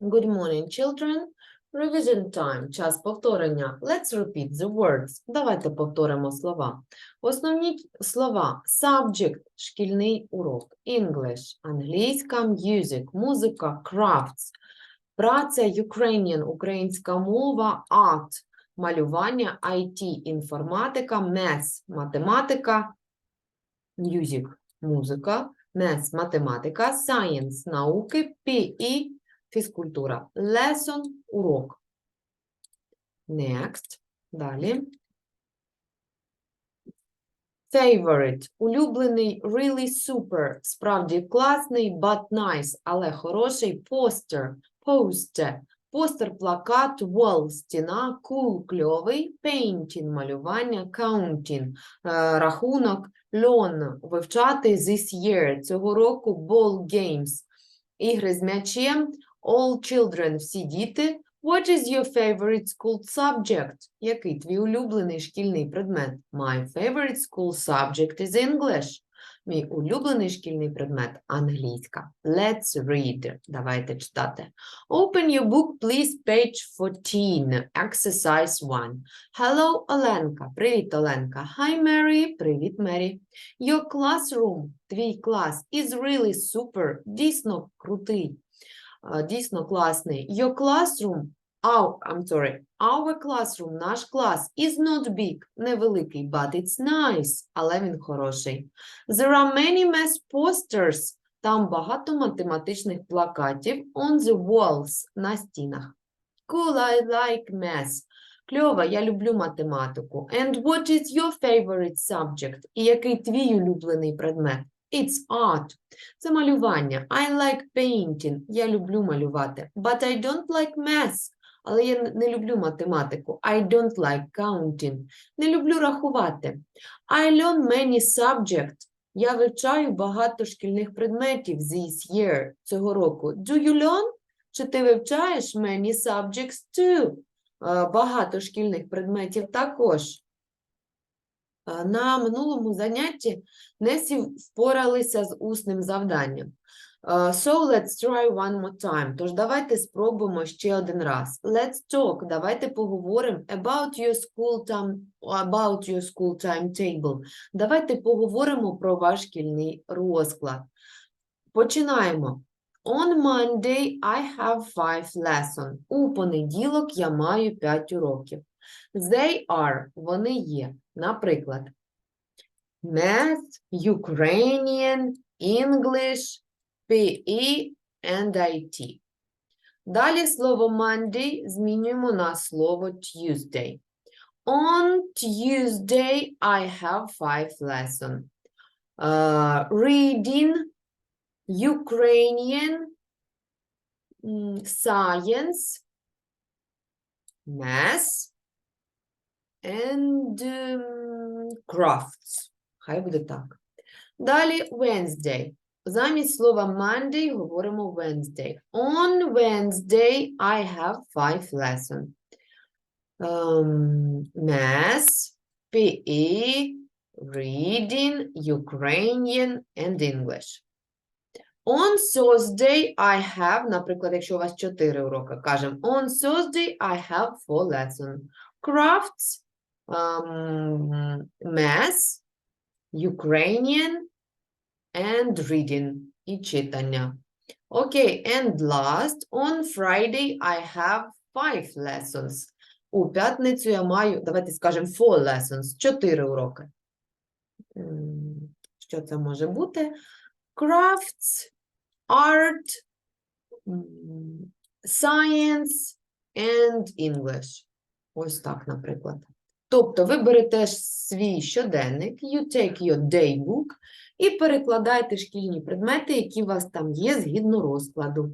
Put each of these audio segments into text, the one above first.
Good morning, children. Revision time. Час повторення. Let's repeat the words. Давайте повторимо слова. Основні слова. Subject – шкільний урок. English – англійська, music – музика, crafts – праця, Ukrainian – українська мова, art – малювання, IT – інформатика, math – математика, music – музика, math – математика, science – науки, PE – фізкультура. Lesson – урок. Next. Далі. Favorite – улюблений, really super, справді класний, but nice, але хороший, poster, poster, постер, плакат, wall, стіна, cool, кльовий, painting, малювання, counting, е, рахунок, learn, вивчати, this year, цього року, ball games, ігри з м'ячем, all children, всі діти. What is your favorite school subject? Який твій улюблений шкільний предмет? My favorite school subject is English. Мій улюблений шкільний предмет – англійська. Let's read. Давайте читати. Open your book, please, page 14, exercise 1. Hello, Оленка. Привіт, Оленка. Hi, Mary. Привіт, Мері. Your classroom, твій клас, is really super. Дійсно крутий. Дійсно класний. Your classroom, our, I'm sorry, our classroom, наш клас, is not big, невеликий, but it's nice, але він хороший. There are many math posters, там багато математичних плакатів on the walls, на стінах. Cool, I like math. Кльово, я люблю математику. And what is your favorite subject? І який твій улюблений предмет? It's art. Це малювання. I like painting. Я люблю малювати. But I don't like math. Але я не люблю математику. I don't like counting. Не люблю рахувати. I learn many subjects. Я вивчаю багато шкільних предметів this year, цього року. Do you learn? Чи ти вивчаєш many subjects too? Е, Багато шкільних предметів також. Е, На минулому занятті не впоралися з усним завданням. Е, So let's try one more time. Тож давайте спробуємо ще один раз. Let's talk. Давайте поговоримо about your school time, about your school timetable. Давайте поговоримо про ваш шкільний розклад. Починаємо. On Monday I have five lessons. У понеділок я маю 5 уроків. They are, вони є. Наприклад, Math, Ukrainian, English, PE and IT. Далі слово Monday змінюємо на слово Tuesday. On Tuesday I have five lessons. Uh, reading, Ukrainian, м, science, math, and um, crafts. Хай буде так. Далі Wednesday. Замість слова Monday говоримо Wednesday. On Wednesday I have five lessons. Um, math, PE, reading, Ukrainian and English. On Thursday I have, наприклад, якщо у вас 4 уроки, кажемо On Thursday I have four lessons. Crafts, um, math, Ukrainian and reading і читання. Окей, and last, on Friday I have five lessons. У п'ятницю я маю, давайте скажемо, four lessons, 4 уроки. Що це може бути? Crafts, art, science and English. Ось так, наприклад. Тобто ви берете свій щоденник, you take your day book і перекладаєте шкільні предмети, які у вас там є згідно розкладу.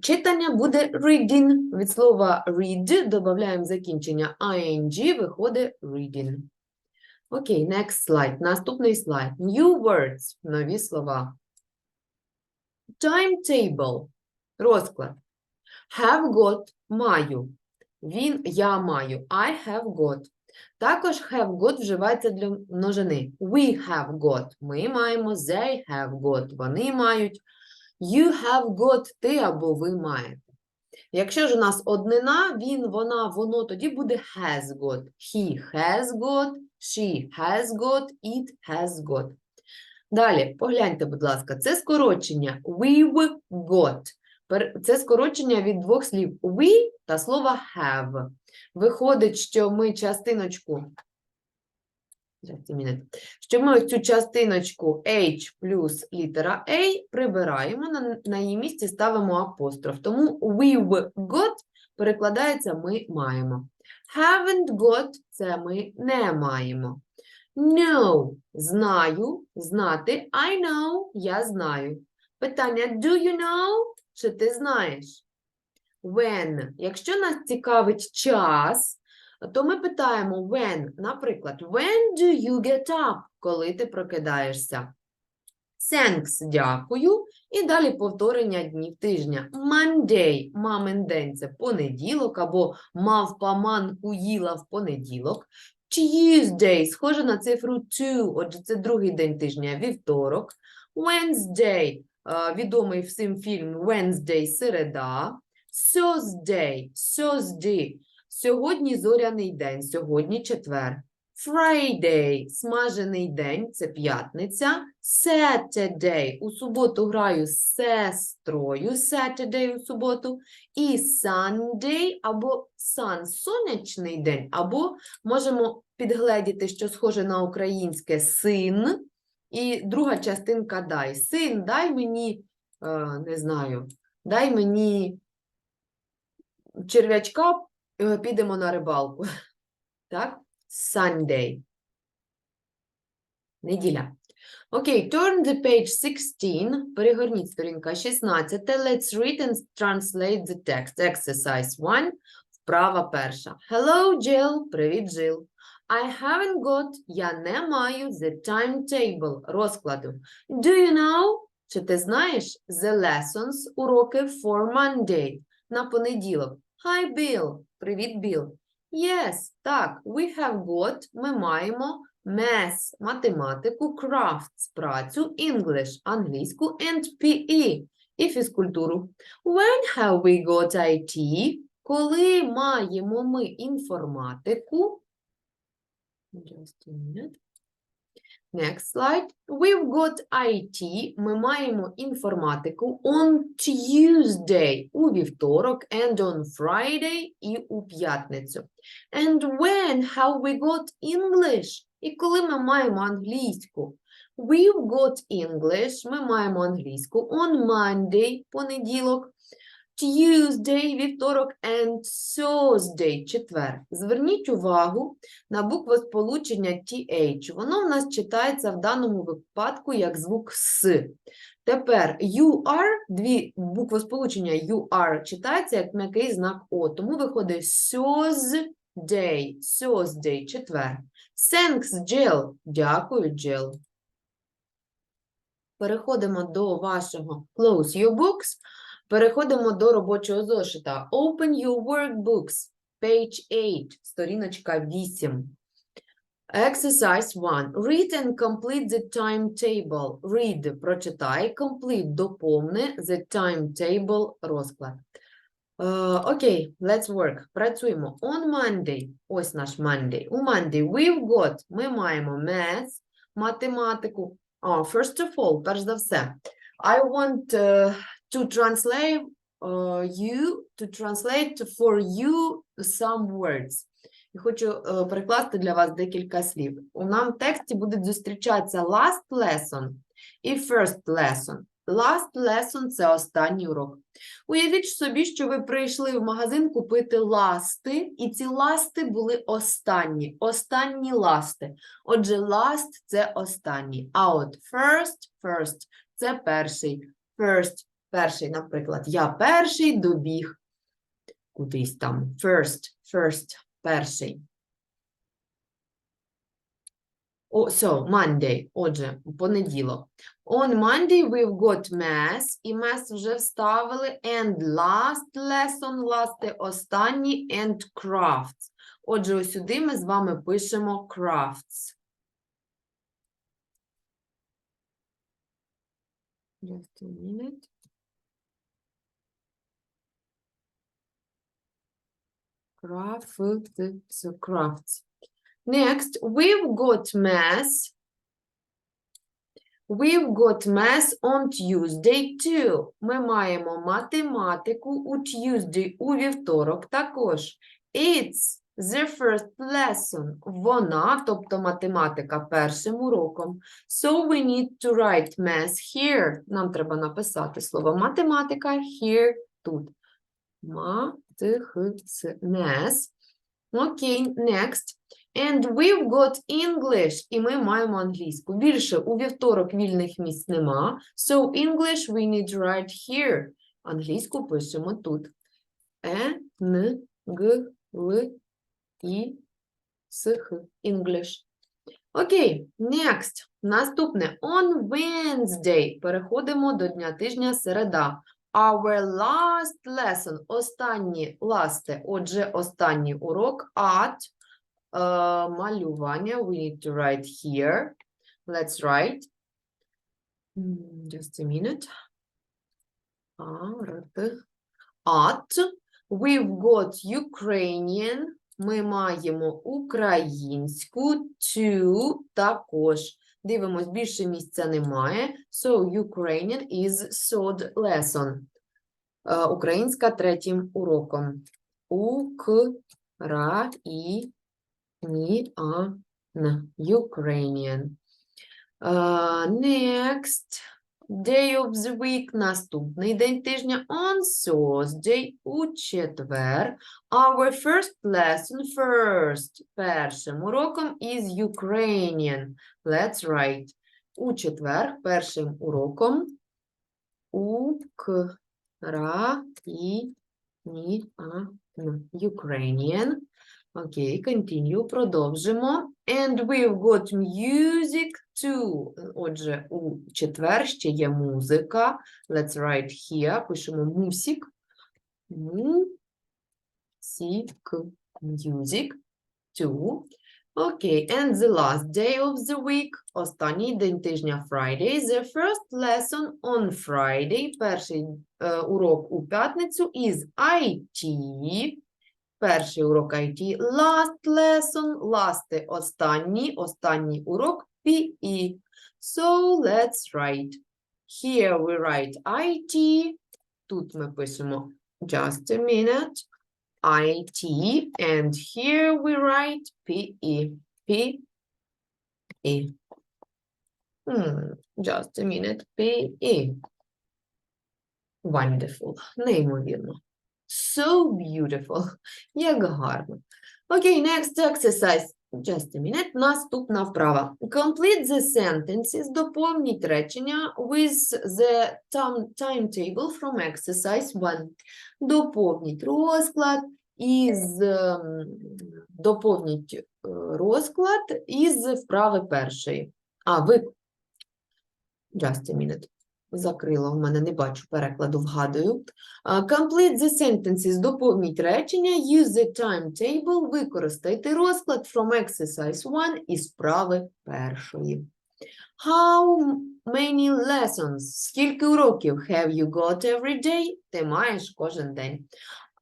Читання буде reading. Від слова read додаємо закінчення ing, виходить reading. Окей, next slide. Наступний слайд. New words. Нові слова. Timetable. Розклад. Have got – маю. Він, я маю. I have got. Також have got вживається для множини. We have got. Ми маємо. They have got. Вони мають. You have got. Ти або ви маєте. Якщо ж у нас однина, він, вона, воно, тоді буде has got. He has got, she has got, it has got. Далі, погляньте, будь ласка, це скорочення we've got. Це скорочення від двох слів we та слова have. Виходить, що ми частиночку. Що ми цю частиночку H плюс літера A прибираємо, на, на її місці ставимо апостроф. Тому we've got перекладається ми маємо. Haven't got – це ми не маємо. Know – знаю, знати. I know – я знаю. Питання do you know? Чи ти знаєш? When. Якщо нас цікавить час, то ми питаємо when, наприклад, when do you get up? Коли ти прокидаєшся? Thanks, дякую. І далі повторення днів тижня. Monday, мамин день – це понеділок, або мавпа манку їла в понеділок. Tuesday, схоже на цифру two, отже, це другий день тижня, вівторок. Wednesday, е, відомий всім фільм Wednesday – середа. Thursday, Thursday, Сьогодні зоряний день, сьогодні четвер. Friday – смажений день, це п'ятниця. Saturday – у суботу граю з сестрою. Saturday – у суботу. І Sunday або sun – сонячний день, або можемо підгледіти, що схоже на українське син. І друга частинка дай. Син, дай мені, е, не знаю, дай мені черв'ячка, е, підемо на рибалку. Так? Sunday. Неділя. Окей, okay, turn the page 16. Перегорніть сторінка 16. Let's read and translate the text. Exercise 1. Вправа перша. Hello, Jill. Привіт, Jill. I haven't got, я не маю the timetable, розкладу. Do you know, чи ти знаєш, the lessons, уроки for Monday, на понеділок. Hi, Bill. Привіт, Bill. Yes, так, we have got, ми маємо math, математику, crafts, працю, English, англійську, and PE, і фізкультуру. When have we got IT? Коли маємо ми інформатику? Just a minute. Next slide. We've got IT. Ми маємо інформатику on Tuesday у вівторок and on Friday і у п'ятницю. And when have we got English? І коли ми маємо англійську? We've got English. Ми маємо англійську on Monday, понеділок, Tuesday, вівторок and Thursday, четвер. Зверніть увагу на буквосполучення TH. Воно в нас читається в даному випадку як звук С. Тепер UR, дві буквосполучення UR читається як м'який знак О, тому виходить Thursday, Thursday, четвер. Thanks, Jill. Дякую, Jill. Переходимо до вашого Close Your Books. Переходимо до робочого зошита. Open your workbooks. Page 8, сторіночка 8. Exercise 1. Read and complete the timetable. Read – прочитай, complete – доповни, the timetable – розклад. Е, Окей, let's work. Працюємо. On Monday, ось наш Monday. У Monday we've got, ми маємо math, математику. Oh, first of all, перш за все, I want uh, to translate uh, you, to translate for you some words. Я хочу е, перекласти для вас декілька слів. У нам в тексті будуть зустрічатися last lesson і first lesson. Last lesson – це останній урок. Уявіть собі, що ви прийшли в магазин купити ласти, і ці ласти були останні, останні ласти. Отже, last – це останній. А от first, first – це перший. First – перший, наприклад, я перший добіг кудись там. First, first, перший. О, so, Monday, отже, понеділок. On Monday we've got math, і math вже вставили, and last lesson, last – останній, and crafts. Отже, ось сюди ми з вами пишемо crafts. Just a minute. Crafts. Crafts. Next, we've got math. We've got math on Tuesday too. Ми маємо математику у Tuesday, у вівторок також. It's the first lesson. Вона, тобто математика, першим уроком. So we need to write math here. Нам треба написати слово математика here, тут. Матихс. Math. Окей, next. And we've got English. І ми маємо англійську. Більше у вівторок вільних місць нема. So English we need write here. Англійську пишемо тут. Е, Н, Г, Л, І, С. English. Окей, next. Наступне. On Wednesday. Переходимо до дня тижня середа. Our last lesson. Останні ласте. Отже, останній урок at е, малювання. We need to write here. Let's write. Just a minute. At. We've got Ukrainian. Ми маємо українську. To також. Дивимось, більше місця немає. So, Ukrainian is third lesson. Е, Українська третім уроком. Укра і а н. Ukrainian. Uh, Next. Day of the week. Наступний день тижня. On Thursday. У четвер. Our first lesson first. Першим уроком is Ukrainian. Let's write. У четвер першим уроком Укра і ні а н. Ukrainian. Окей, continue, продовжимо. And we've got music too. Отже, у четвер ще є музика. Let's write here. Пишемо мусік. Мусік. Music too. Окей, and the last day of the week. Останній день тижня Friday. The first lesson on Friday. Перший е, урок у п'ятницю is IT. Перший урок IT. Last lesson. Last – останній. Останній урок PE. So, let's write. Here we write IT. Тут ми пишемо just a minute. IT. And here we write PE. PE. Hmm, just a minute. PE. Wonderful. Неймовірно. So beautiful. Як гарно. Окей, next exercise. Just a minute. Наступна вправа. Complete the sentences. Доповніть речення with the timetable from exercise 1. Доповніть розклад із ем, доповніть е, розклад із вправи першої. А, ви Just a minute. Закрила в мене, не бачу перекладу, вгадую. Complete the sentences. Доповніть речення. Use the timetable. Використайте розклад from exercise 1 із вправи першої. How many lessons? Скільки уроків have you got every day? Ти маєш кожен день.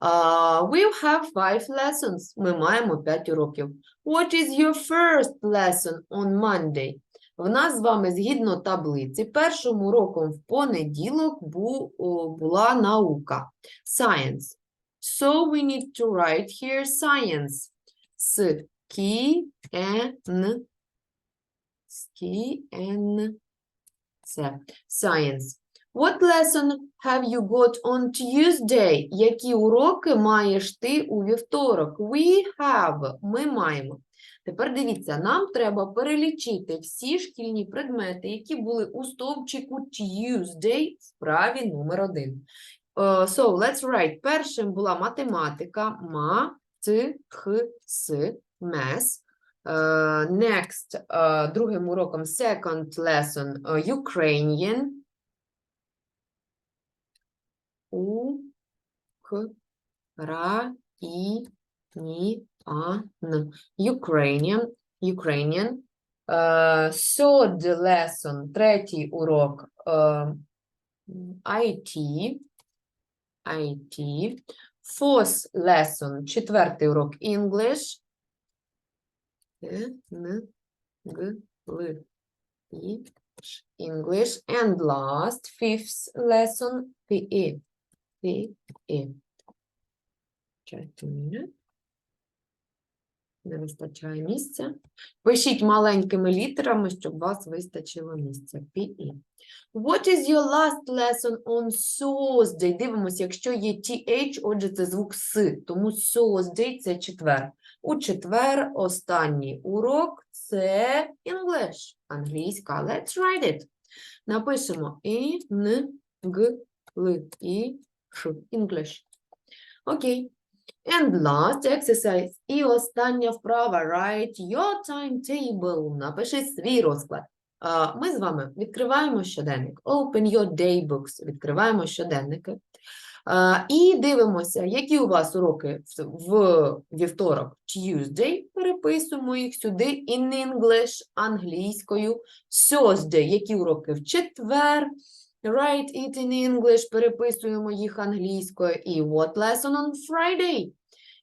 Uh, we'll have five lessons. Ми маємо 5 уроків. What is your first lesson on Monday? В нас з вами, згідно таблиці, першим уроком в понеділок бу, була наука. Science. So we need to write here science. С кі ен кі ен це science. What lesson have you got on Tuesday? Які уроки маєш ти у вівторок? We have. Ми маємо. Тепер дивіться, нам треба перелічити всі шкільні предмети, які були у стовпчику Tuesday в праві номер один. Е, So, let's write. Першим була математика, ма, ц, х, с, мес. Е, Next, е, другим уроком second lesson е, Ukrainian. У, К, Ра, І, Ні, А, Н. Ukrainian. Ukrainian. Е, Third lesson, третій урок е, IT. IT. Fourth lesson, четвертий урок English. Е, Н, Г, Л, І, Ш. English. And last, fifth lesson, PE. PE. Чекайте мене. Не вистачає місця. Пишіть маленькими літерами, щоб вас вистачило місця. PE. What is your last lesson on Thursday? Дивимося, якщо є TH, отже, це звук С, тому Thursday – це четвер. У четвер останній урок – це English, англійська. Let's write it. Напишемо І, English. Окей. And last exercise. І остання вправа. Write your timetable. Напиши свій розклад. Ми з вами відкриваємо щоденник. Open your daybooks. Відкриваємо щоденники. І дивимося, які у вас уроки в вівторок, Tuesday. Переписуємо їх сюди in English, англійською. Thursday, які уроки в четвер. Write it in English, переписуємо їх англійською. І what lesson on Friday?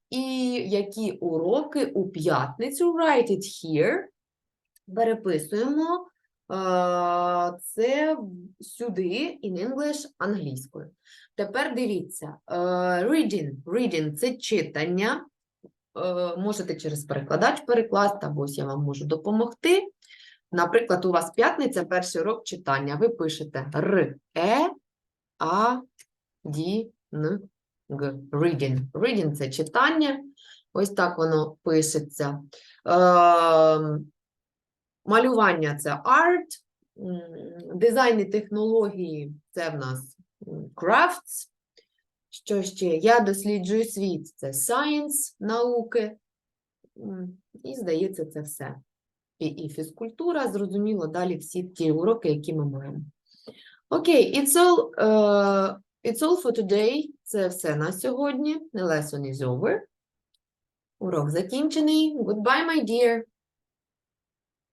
І які уроки у п'ятницю? Write it here. Переписуємо а, це сюди in English англійською. Тепер дивіться. е, Reading. Reading – це читання. Е, Можете через перекладач перекласти, або ось я вам можу допомогти. Наприклад, у вас п'ятниця, перший урок читання. Ви пишете Р, Е, А, Ді, Н, Г. Reading. Reading – це читання. Ось так воно пишеться. Ем, Малювання це м, дизайн і технології це в нас crafts. Що ще? Я досліджую світ, це science, науки. І, здається, це все. І, фізкультура, зрозуміло, далі всі ті уроки, які ми маємо. Окей, it's all, е, it's all for today. Це все на сьогодні. The lesson is over. Урок закінчений. Goodbye, my dear.